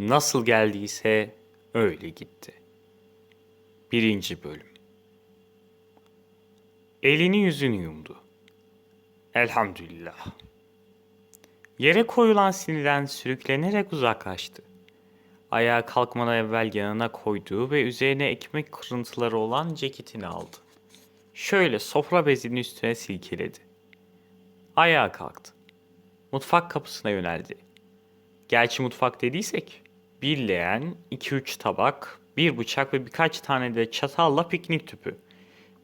Nasıl geldiyse öyle gitti. Birinci bölüm. Elini yüzünü yumdu. Elhamdülillah. Yere koyulan sinirden sürüklenerek uzaklaştı. Ayağa kalkmadan evvel yanına koyduğu ve üzerine ekmek kırıntıları olan ceketini aldı. Şöyle sofra bezinin üstüne silkeledi. Ayağa kalktı. Mutfak kapısına yöneldi. Gerçi mutfak dediysek bir leğen, iki üç tabak, bir bıçak ve birkaç tane de çatalla piknik tüpü.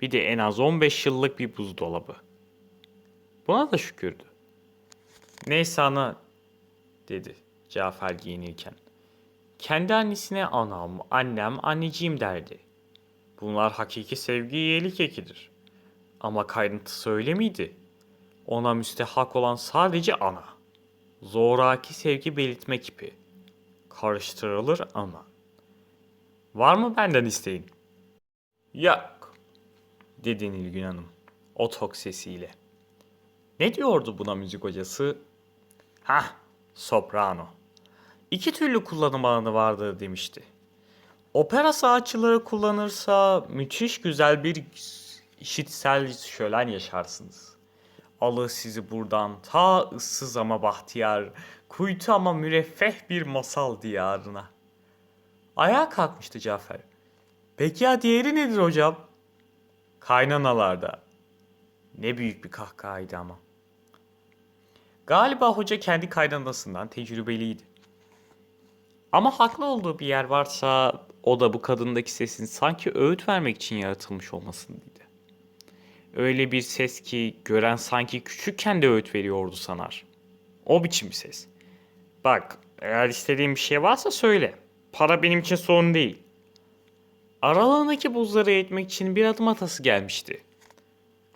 Bir de en az 15 yıllık bir buzdolabı. Buna da şükürdü. Neyse ana dedi Cafer giyinirken. Kendi annesine anam, annem, anneciğim derdi. Bunlar hakiki sevgi iyilik ekidir. Ama kaynıntısı öyle miydi? Ona müstehak olan sadece ana. Zoraki sevgi belirtme kipi. Karıştırılır ana. Var mı benden isteğin? Yok. Dedi Nilgün Hanım. O tok sesiyle. Ne diyordu buna müzik hocası? Hah, soprano. İki türlü kullanım alanı vardır demişti. Opera sanatçıları kullanırsa müthiş güzel bir işitsel şölen yaşarsınız. Alır sizi buradan ta ıssız ama bahtiyar, kuytu ama müreffeh bir masal diyarına. Ayağa kalkmıştı Cafer. Peki ya diğeri nedir hocam? Kaynanalarda. Ne büyük bir kahkahaydı ama. Galiba hoca kendi kaynanasından tecrübeliydi. Ama haklı olduğu bir yer varsa o da bu kadındaki sesin sanki öğüt vermek için yaratılmış olmasındaydı. Öyle bir ses ki gören sanki küçükken de öğüt veriyordu sanar. O biçim bir ses. Bak eğer istediğin bir şey varsa söyle. Para benim için sorun değil. Aralığındaki buzları eritmek için bir adım atası gelmişti.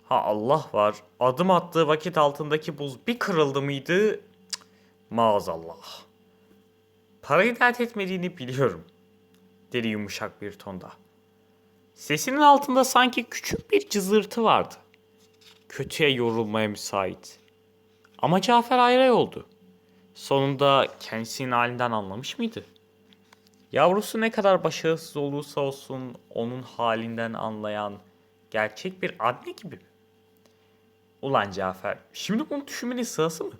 Ha Allah var. Adım attığı vakit altındaki buz bir kırıldı mıydı? Cık, maazallah. Parayı dert etmediğini biliyorum. Dedi yumuşak bir tonda. Sesinin altında sanki küçük bir cızırtı vardı. Kötüye yorulmaya müsait. Ama Cafer ayrı oldu. Sonunda kendisinin halinden anlamış mıydı? Yavrusu ne kadar başarısız olursa olsun onun halinden anlayan gerçek bir anne gibi mi? Ulan Cafer, şimdi bunu düşünmenin sırası mı?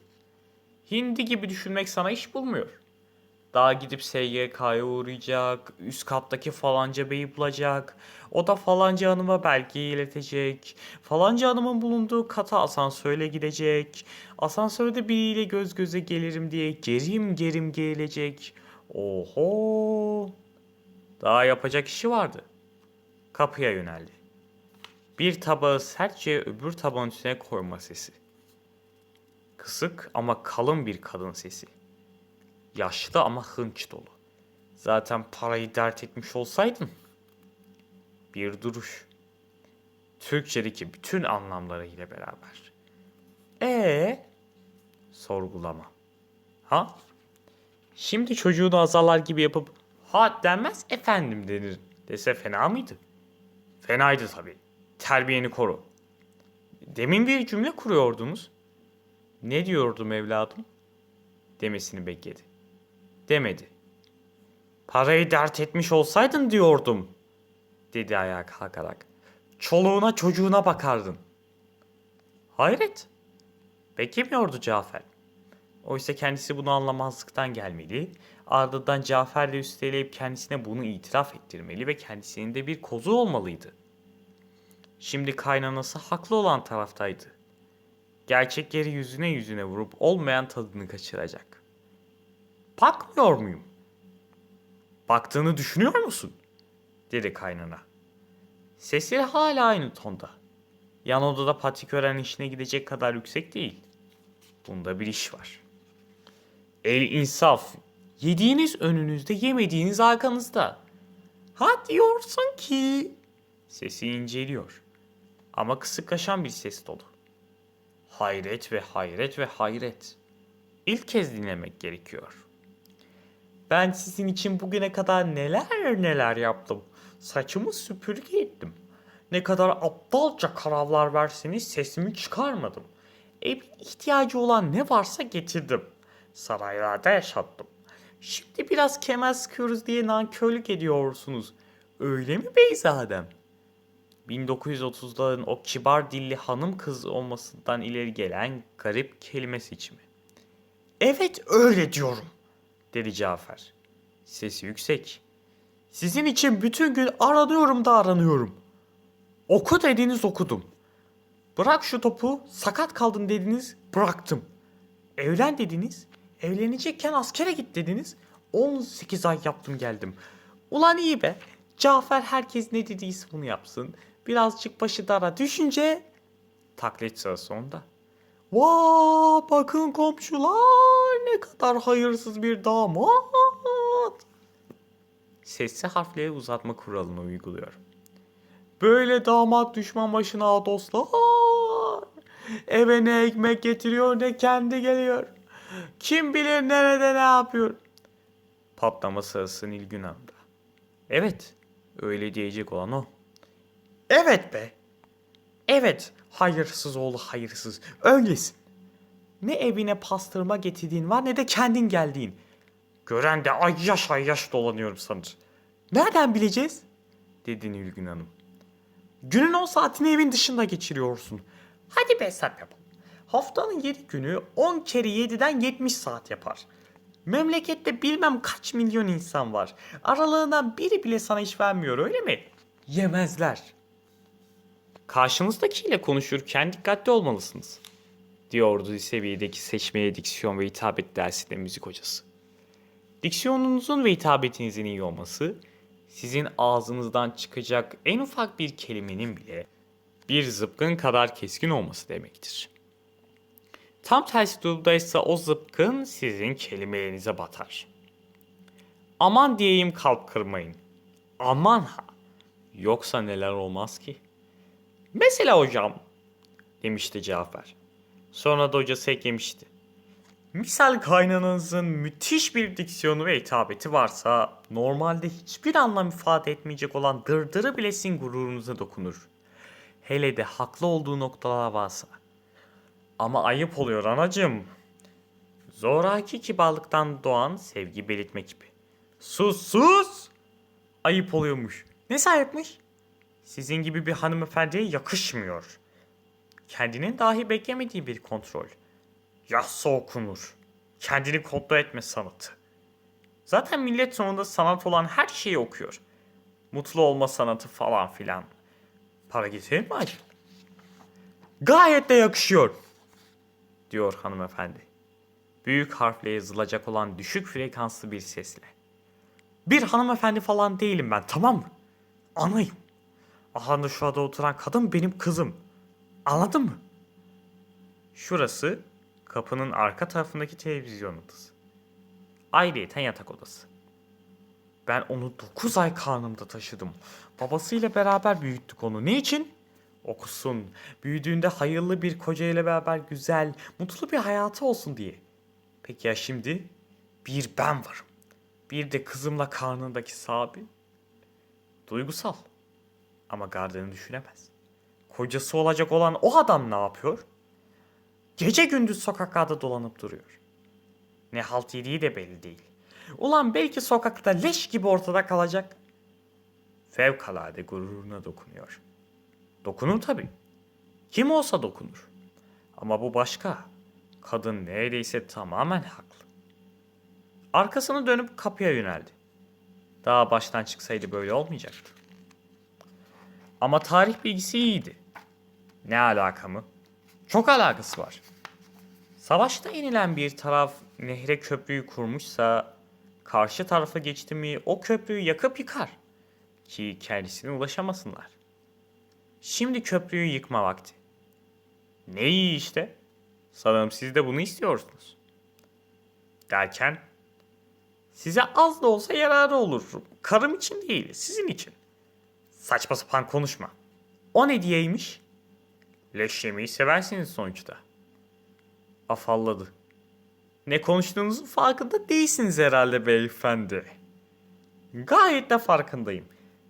Hindi gibi düşünmek sana iş bulmuyor. Daha gidip SGK'ya uğrayacak, üst kattaki falanca beyi bulacak, o da falanca hanıma belgeyi iletecek, falanca hanımın bulunduğu kata asansörle gidecek, asansörde biriyle göz göze gelirim diye gerim gerim gelecek. Oho! Daha yapacak işi vardı. Kapıya yöneldi. Bir tabağı sertçe öbür tabağın üstüne koyma sesi. Kısık ama kalın bir kadın sesi. Yaşlı ama hınç dolu. Zaten parayı dert etmiş olsaydın. Bir duruş. Türkçedeki bütün anlamlarıyla beraber. Ee, sorgulama. Ha? Şimdi çocuğunu azarlar gibi yapıp ha denmez efendim denir dese fena mıydı? Fenaydı tabii. Terbiyeni koru. Demin bir cümle kuruyordunuz. Ne diyordum evladım? Demesini bekledi. Demedi. Parayı dert etmiş olsaydın diyordum. Dedi ayağa kalkarak. Çoluğuna çocuğuna bakardın. Hayret. Beklemiyordu Cafer. Oysa kendisi bunu anlamazlıktan gelmeli, ardından Cafer'le üsteleyip kendisine bunu itiraf ettirmeli ve kendisinin de bir kozu olmalıydı. Şimdi kaynanası haklı olan taraftaydı. Gerçekleri yüzüne yüzüne vurup olmayan tadını kaçıracak. Bakmıyor muyum? Baktığını düşünüyor musun? dedi kaynana. Sesleri hala aynı tonda. Yan odada patikören işine gidecek kadar yüksek değil. Bunda bir iş var. El insaf. Yediğiniz önünüzde, yemediğiniz arkanızda. Ha diyorsun ki... Sesi inceliyor. Ama kısıklaşan bir ses dolu. Hayret ve hayret ve hayret. İlk kez dinlemek gerekiyor. Ben sizin için bugüne kadar neler neler yaptım. Saçımı süpürge ettim. Ne kadar aptalca kararlar verseniz sesimi çıkarmadım. Evin ihtiyacı olan ne varsa getirdim. Saraylarda yaşattım. Şimdi biraz kemer sıkıyoruz diye nankörlük ediyorsunuz. Öyle mi Beyzadem? 1930'ların o kibar dilli hanım kız olmasından ileri gelen garip kelime seçimi. Evet öyle diyorum, dedi Cafer. Sesi yüksek. Sizin için bütün gün aranıyorum da aranıyorum. Oku dediniz okudum. Bırak şu topu, sakat kaldın dediniz, bıraktım. Evlen dediniz, evlenecekken askere git dediniz. 18 ay yaptım geldim. Ulan iyi be. Cafer herkes ne dediyse bunu yapsın. Birazcık başı dara düşünce taklit sırası onda. Vaa bakın komşular ne kadar hayırsız bir damat. Sesli harfleri uzatma kuralını uyguluyorum. Böyle damat düşman başına dostlar. Eve ne ekmek getiriyor ne kendi geliyor. Kim bilir nerede ne yapıyor. Patlama sırası Nilgün Hanım'da. Evet, öyle diyecek olan o. Evet be. Evet, hayırsız oğlu hayırsız. Öylesin. Ne evine pastırma getirdiğin var ne de kendin geldiğin. Gören de ay yaş ay yaş dolanıyorum sanır. Nereden bileceğiz? Dedi Nilgün Hanım. Günün 10 saatini evin dışında geçiriyorsun. Hadi be hesap yapalım. Haftanın 7 günü 10 kere 7'den 70 saat yapar. Memlekette bilmem kaç milyon insan var. Aralığından biri bile sana iş vermiyor öyle mi? Yemezler. Karşınızdakiyle konuşurken dikkatli olmalısınız. Diyordu seviyedeki seçmeye diksiyon ve hitabet dersinde müzik hocası. Diksiyonunuzun ve hitabetinizin iyi olması, sizin ağzınızdan çıkacak en ufak bir kelimenin bile bir zıpkın kadar keskin olması demektir. Tam tersi durumdaysa o zıpkın sizin kelimelerinize batar. Aman diyeyim kalp kırmayın. Aman ha. Yoksa neler olmaz ki? Mesela hocam demişti Cafer. Sonra da hocası eklemişti. Misal kaynananızın müthiş bir diksiyonu ve hitabeti varsa normalde hiçbir anlam ifade etmeyecek olan dırdırı bile sizin gururunuza dokunur. Hele de haklı olduğu noktalar varsa. Ama ayıp oluyor anacığım. Zoraki kibarlıktan doğan sevgi belirtme gibi. Sus sus! Ayıp oluyormuş. Ne sayıpmış? Sizin gibi bir hanımefendiye yakışmıyor. Kendinin dahi beklemediği bir kontrol. Yazsa okunur. Kendini kontrol etme sanatı. Zaten millet sonunda sanat olan her şeyi okuyor. Mutlu olma sanatı falan filan. Para getirir mi acaba? Gayet de yakışıyor. Diyor hanımefendi. Büyük harfle yazılacak olan düşük frekanslı bir sesle. Bir hanımefendi falan değilim ben tamam mı? Anayım. Aha şu anda oturan kadın benim kızım. Anladın mı? Şurası kapının arka tarafındaki televizyon odası. Ayrıyeten yatak odası. Ben onu 9 ay karnımda taşıdım. Babasıyla beraber büyüttük onu. Ne için? Okusun. Büyüdüğünde hayırlı bir koca ile beraber güzel, mutlu bir hayatı olsun diye. Peki ya şimdi? Bir ben varım. Bir de kızımla karnındaki sahibi. Duygusal. Ama gardını düşünemez. Kocası olacak olan o adam ne yapıyor? Gece gündüz sokaklarda dolanıp duruyor. Ne halt yediği de belli değil. Ulan belki sokakta leş gibi ortada kalacak. Fevkalade gururuna dokunuyor. Dokunur tabii. Kim olsa dokunur. Ama bu başka. Kadın neredeyse tamamen haklı. Arkasını dönüp kapıya yöneldi. Daha baştan çıksaydı böyle olmayacaktı. Ama tarih bilgisi iyiydi. Ne alaka mı? Çok alakası var. Savaşta yenilen bir taraf nehre köprüyü kurmuşsa karşı tarafa geçti mi o köprüyü yakıp yıkar ki kendisine ulaşamasınlar. Şimdi köprüyü yıkma vakti. Ne iyi işte. Sanırım siz de bunu istiyorsunuz. Derken size az da olsa yararı olur. Karım için değil, sizin için. Saçma sapan konuşma. O ne diyeymiş? Leş yemeyi seversiniz sonuçta. Afalladı. Ne konuştuğunuzun farkında değilsiniz herhalde beyefendi. Gayet de farkındayım.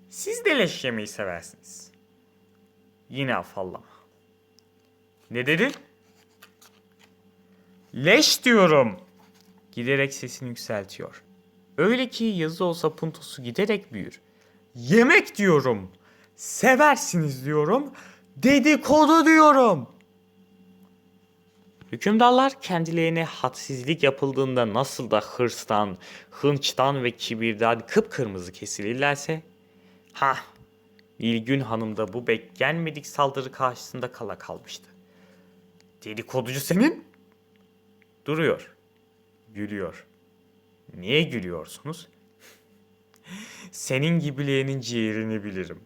Siz de leş yemeyi seversiniz. Yine afallama. Ne dedin? Leş diyorum. Giderek sesini yükseltiyor. Öyle ki yazı olsa puntosu giderek büyür. Yemek diyorum. Seversiniz diyorum. Dedikodu diyorum. Hükümdarlar kendilerine hadsizlik yapıldığında nasıl da hırstan, hınçtan ve kibirden kıpkırmızı kesilirlerse, ha, Nilgün Hanım da bu beklenmedik saldırı karşısında kala kalmıştı. Dedikoducu senin? Duruyor. Gülüyor. Niye gülüyorsunuz? Senin gibilerinin ciğerini bilirim,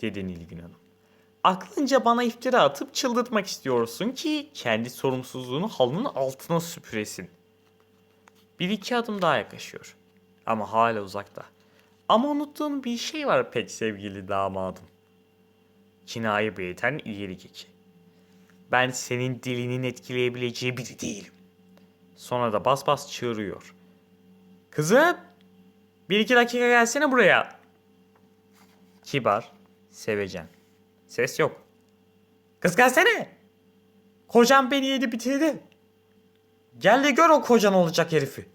dedi Nilgün Hanım. Aklınca bana iftira atıp çıldırtmak istiyorsun ki kendi sorumsuzluğunu halının altına süpüresin. Bir iki adım daha yaklaşıyor. Ama hala uzakta. Ama unuttuğun bir şey var pek sevgili damadım. Kinaye beyten ileri geçi. Ben senin dilinin etkileyebileceği biri değilim. Sonra da bas bas çığırıyor. Kızım! Bir iki dakika gelsene buraya. Kibar, sevecen. Ses yok. Kız gelsene. Kocam beni yedi bitirdi. Gel de gör o kocan olacak herifi.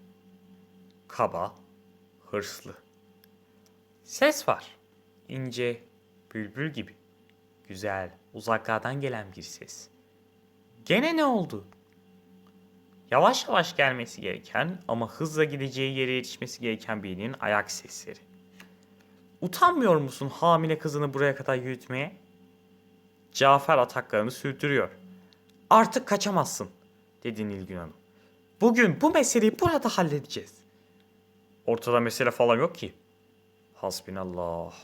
Kaba, hırslı. Ses var. İnce, bülbül gibi. Güzel, uzaklardan gelen bir ses. Gene ne oldu? Yavaş yavaş gelmesi gereken ama hızla gideceği yere yetişmesi gereken birinin ayak sesleri. Utanmıyor musun hamile kızını buraya kadar yürütmeye? Cafer ataklarını sürdürüyor. Artık kaçamazsın, dedi Nilgün Hanım. Bugün bu meseleyi burada halledeceğiz. Ortada mesele falan yok ki. Hasbinallah.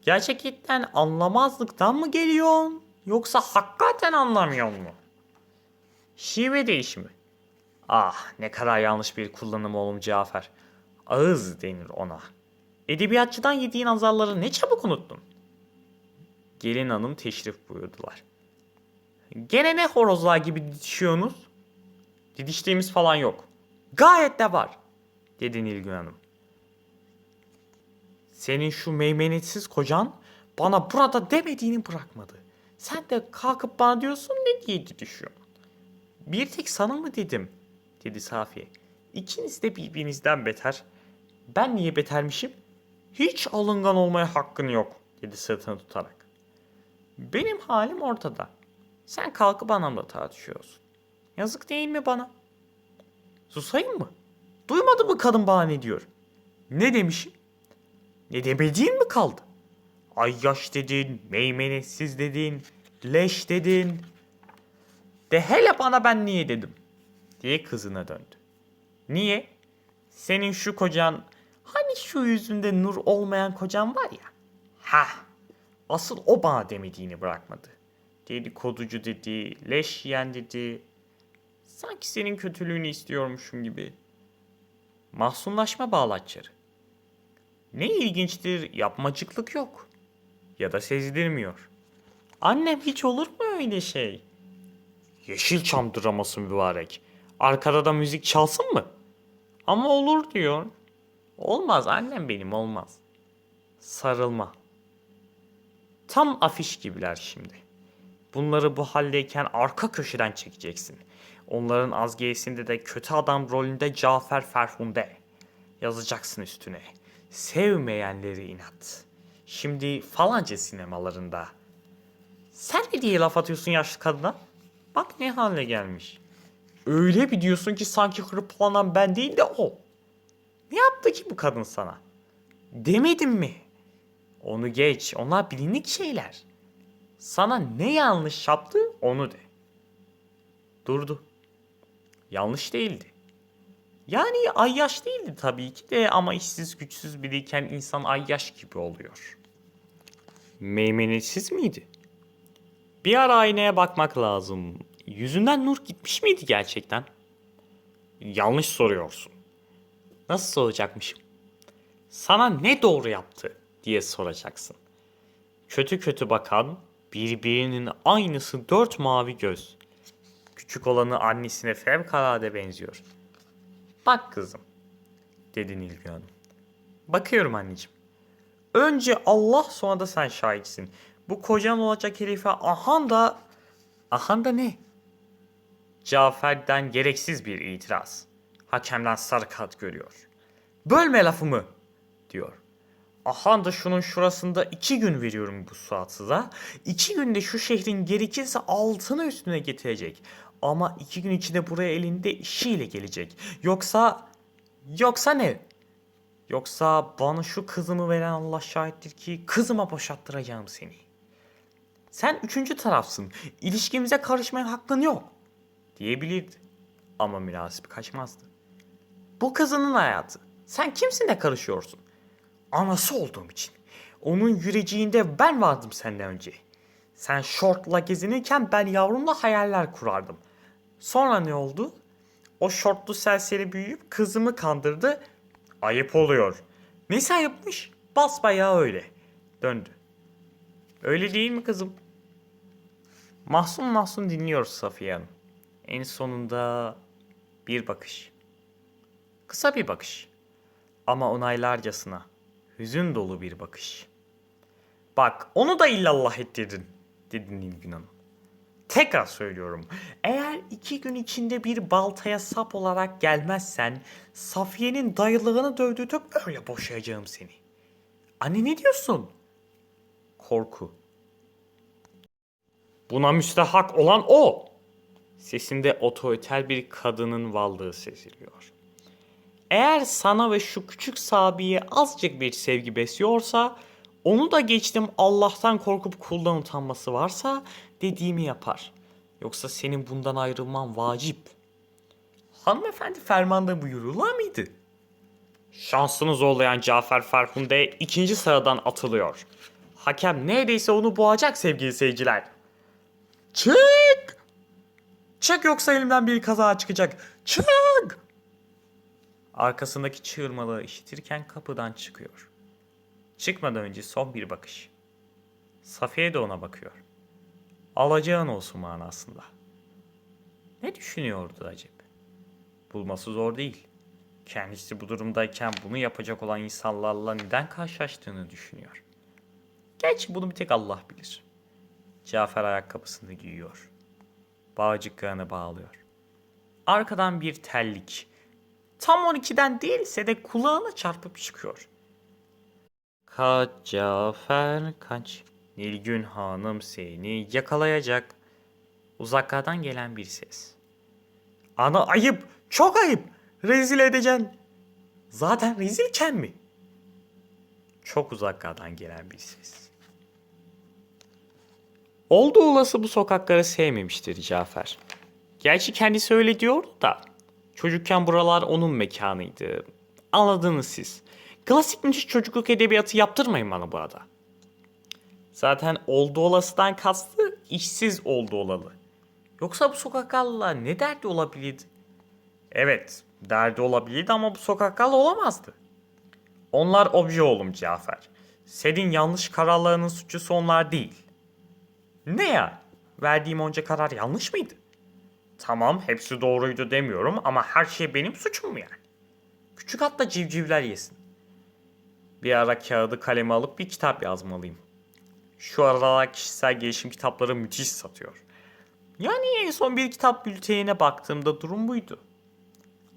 Gerçekten anlamazlıktan mı geliyorsun? Yoksa hakikaten anlamıyor mu? Şive değişimi. Ah ne kadar yanlış bir kullanım oğlum Cafer. Ağız denir ona. Edebiyatçıdan yediğin azarları ne çabuk unuttun. Gelin hanım teşrif buyurdular. Gene ne horozlar gibi didişiyorsunuz? Didiştiğimiz falan yok. Gayet de var, dedi Nilgün Hanım. Senin şu meymenetsiz kocan bana burada demediğini bırakmadı. Sen de kalkıp bana diyorsun ne diye didişiyorsun. Bir tek sana mı dedim, dedi Safiye. İkiniz de birbirinizden beter. Ben niye betermişim? Hiç alıngan olmaya hakkın yok, dedi sırtını tutarak. Benim halim ortada. Sen kalkıp anamla tartışıyorsun. Yazık değil mi bana? Susayım mı? Duymadı mı kadın bana ne diyor? Ne demişim? Ne demediğin mi kaldı? Ay yaş dedin, meymenetsiz dedin, leş dedin. De hele bana ben niye dedim? Diye kızına döndü. Niye? Senin şu kocan, hani şu yüzünde nur olmayan kocan var ya. Ha, asıl o bana demediğini bırakmadı. Dedikoducu dedi, leş yiyen dedi. Sanki senin kötülüğünü istiyormuşum gibi. Mahzunlaşma bağlaçları. Ne ilginçtir yapmacıklık yok. Ya da sezdirmiyor. Annem hiç olur mu öyle şey? Yeşilçam draması mübarek. Arkada da müzik çalsın mı? Ama olur diyor. Olmaz annem benim olmaz. Sarılma. Tam afiş gibiler şimdi. Bunları bu haldeyken arka köşeden çekeceksin. Onların azgiyesinde de kötü adam rolünde Cafer Ferhunde. Yazacaksın üstüne. Sevmeyenleri inat. Şimdi falanca sinemalarında. Sen ne diye laf atıyorsun yaşlı kadına? Bak ne hale gelmiş. Öyle bir diyorsun ki sanki hırpalanan ben değil de o. Ne yaptı ki bu kadın sana? Demedim mi? Onu geç. Onlar bilinlik şeyler. Sana ne yanlış yaptı onu de. Durdu. Yanlış değildi. Yani ayyaş değildi tabii ki de ama işsiz güçsüz biriyken insan ayyaş gibi oluyor. Meymenetsiz miydi? Bir ara aynaya bakmak lazım. Yüzünden nur gitmiş miydi gerçekten? Yanlış soruyorsun. Nasıl soracakmışım? Sana ne doğru yaptı diye soracaksın. Kötü kötü bakan, birbirinin aynısı dört mavi göz. Küçük olanı annesine fevkalade benziyor. Bak kızım, dedi Nilgün Hanım. Bakıyorum anneciğim. Önce Allah sonra da sen şahitsin. Bu kocan olacak herife ahan da... Ahan da ne? Cafer'den gereksiz bir itiraz. Hakemden sarı kart görüyor. Bölme lafımı diyor. Aha da şunun şurasında iki gün veriyorum bu saatsıza. İki günde şu şehrin gerekirse altını üstüne getirecek. Ama iki gün içinde buraya elinde işiyle gelecek. Yoksa... Yoksa ne? Yoksa bana şu kızımı veren Allah şahittir ki kızıma boşattıracağım seni. Sen üçüncü tarafsın. İlişkimize karışmaya hakkın yok. Diyebilirdi. Ama münasip kaçmazdı. Bu kızının hayatı. Sen kimsin de karışıyorsun? Anası olduğum için. Onun yüreceğinde ben vardım senden önce. Sen şortla gezinirken ben yavrumla hayaller kurardım. Sonra ne oldu? O şortlu serseri büyüyüp kızımı kandırdı. Ayıp oluyor. Nesi ayıpmış? Basbayağı öyle. Döndü. Öyle değil mi kızım? Mahzun mahzun dinliyor Safiye Hanım. En sonunda bir bakış. Kısa bir bakış. Ama onaylarcasına hüzün dolu bir bakış. Bak onu da illallah ettirdin dedi Nilgün Hanım. Tekrar söylüyorum. Eğer iki gün içinde bir baltaya sap olarak gelmezsen Safiye'nin dayılığını dövdürtüp öyle boşayacağım seni. Anne ne diyorsun? Korku. Buna müstehak olan o. Sesinde otoriter bir kadının varlığı seziliyor. Eğer sana ve şu küçük sabiye azıcık bir sevgi besliyorsa, onu da geçtim Allah'tan korkup kuldan utanması varsa dediğimi yapar. Yoksa senin bundan ayrılman vacip. Hanımefendi fermanda buyururlar mıydı? Şansını zorlayan Cafer Ferhunde ikinci sıradan atılıyor. Hakem neredeyse onu boğacak sevgili seyirciler. Çık! Çık yoksa elimden bir kaza çıkacak. Çık! Arkasındaki çığırmalığı işitirken kapıdan çıkıyor. Çıkmadan önce son bir bakış. Safiye de ona bakıyor. Alacağın olsun manasında. Ne düşünüyordu acaba? Bulması zor değil. Kendisi bu durumdayken bunu yapacak olan insanlarla neden karşılaştığını düşünüyor. Gerçi bunu bir tek Allah bilir. Cafer ayakkabısını giyiyor. Bağcıklarını bağlıyor. Arkadan bir tellik. Tam 12'den değilse de kulağına çarpıp çıkıyor. Kaç Cafer kaç. Nilgün Hanım seni yakalayacak. Uzaklardan gelen bir ses. Ana ayıp, çok ayıp. Rezil edeceksin. Zaten rezilken mi? Çok uzaklardan gelen bir ses. Oldu olası bu sokakları sevmemiştir Cafer. Gerçi kendisi öyle diyordu da. Çocukken buralar onun mekanıydı. Anladınız siz. Klasik müthiş çocukluk edebiyatı yaptırmayın bana bu arada. Zaten oldu olasıdan kastı işsiz oldu olalı. Yoksa bu sokaklarla ne derdi olabilirdi? Evet, derdi olabilirdi ama bu sokaklarla olamazdı. Onlar obje oğlum Cafer. Senin yanlış kararlarının suçlusu onlar değil. Ne ya? Verdiğim onca karar yanlış mıydı? Tamam hepsi doğruydu demiyorum ama her şey benim suçum mu yani? Küçük hatta civcivler yesin. Bir ara kağıdı kaleme alıp bir kitap yazmalıyım. Şu aralar kişisel gelişim kitapları müthiş satıyor. Yani en son bir kitap bültenine baktığımda durum buydu.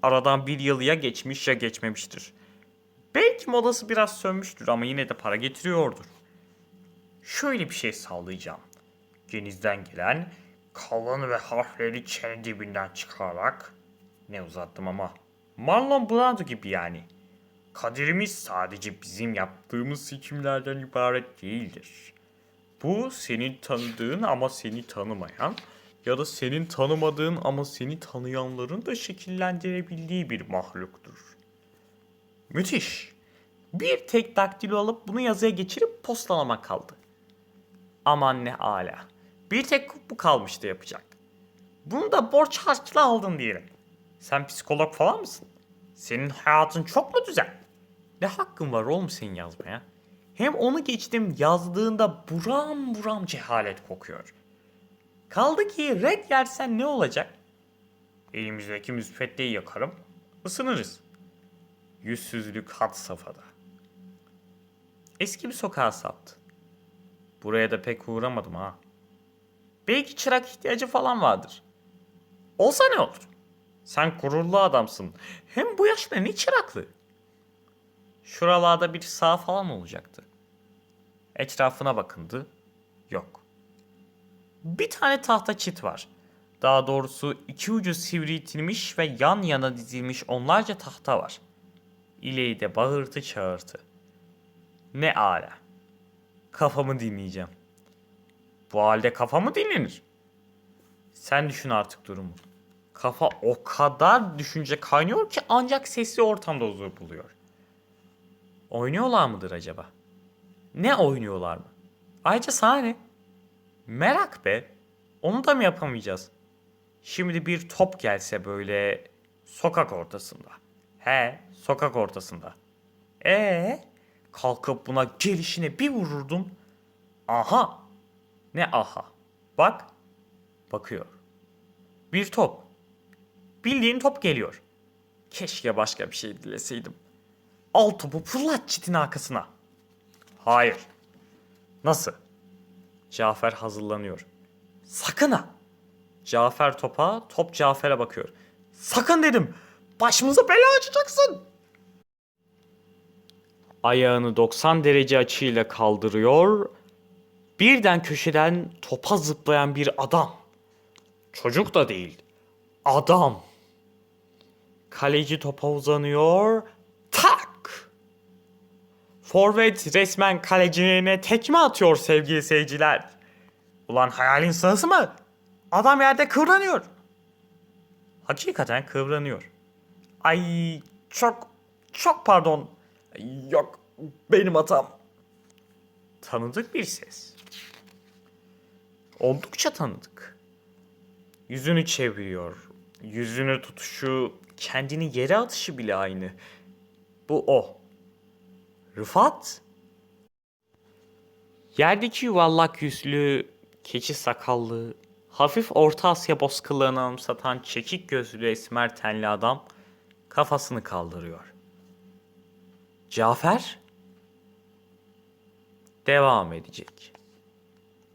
Aradan bir yıl ya geçmiş ya geçmemiştir. Belki modası biraz sönmüştür ama yine de para getiriyordur. Şöyle bir şey sağlayacağım. Genizden gelen kalın ve harfleri çene dibinden çıkararak ne uzattım ama Marlon Brando gibi yani. Kaderimiz sadece bizim yaptığımız seçimlerden ibaret değildir. Bu senin tanıdığın ama seni tanımayan ya da senin tanımadığın ama seni tanıyanların da şekillendirebildiği bir mahluktur. Müthiş. Bir tek daktilo alıp bunu yazıya geçirip postalamak kaldı. Aman ne ala. Bir tek bu kalmıştı yapacak. Bunu da borç harçla aldın diyelim. Sen psikolog falan mısın? Senin hayatın çok mu güzel? Ne hakkın var oğlum senin yazmaya? Hem onu geçtim yazdığında buram buram cehalet kokuyor. Kaldı ki red yersen ne olacak? Elimizdeki müsveddeyi yakarım, ısınırız. Yüzsüzlük had safhada. Eski bir sokağa saptı. Buraya da pek uğramadım ha. Belki çırak ihtiyacı falan vardır. Olsa ne olur? Sen gururlu adamsın. Hem bu yaşta ne çıraklı? Şuralarda bir sağ falan olacaktı. Etrafına bakındı. Yok. Bir tane tahta çit var. Daha doğrusu iki ucu sivriltilmiş ve yan yana dizilmiş onlarca tahta var. İleği de bağırtı çağırtı. Ne ala. Kafamı dinleyeceğim. Bu halde kafa mı dinlenir? Sen düşün artık durumu. Kafa o kadar düşünce kaynıyor ki ancak sesli ortamda huzur buluyor. Oynuyorlar mıdır acaba? Ne oynuyorlar mı? Ayrıca sana ne? Merak be. Onu da mı yapamayacağız? Şimdi bir top gelse böyle sokak ortasında. He, sokak ortasında. Ee, kalkıp buna gelişine bir vururdum. Aha. Ne aha? Bak. Bakıyor. Bir top. Bildiğin top geliyor. Keşke başka bir şey dileseydim. Al topu fırlat çitin arkasına. Hayır. Nasıl? Cafer hazırlanıyor. Sakın ha. Cafer topa, top Cafer'e bakıyor. Sakın dedim. Başımıza bela açacaksın. Ayağını 90 derece açıyla kaldırıyor. Birden köşeden topa zıplayan bir adam. Çocuk da değil. Adam. Kaleci topa uzanıyor. Tak! Forvet resmen kalecine tekme atıyor sevgili seyirciler. Ulan hayalin sahası mı? Adam yerde kıvranıyor. Hakikaten kıvranıyor. Ay çok çok pardon. Yok benim hatam. Tanıdık bir ses. Oldukça tanıdık. Yüzünü çeviriyor. Yüzünü tutuşu, kendini yere atışı bile aynı. Bu o. Rıfat? Yerdeki yuvarlak yüzlü, keçi sakallı, hafif Orta Asya bozkırlarını anımsatan çekik gözlü esmer tenli adam kafasını kaldırıyor. Cafer? Devam edecek.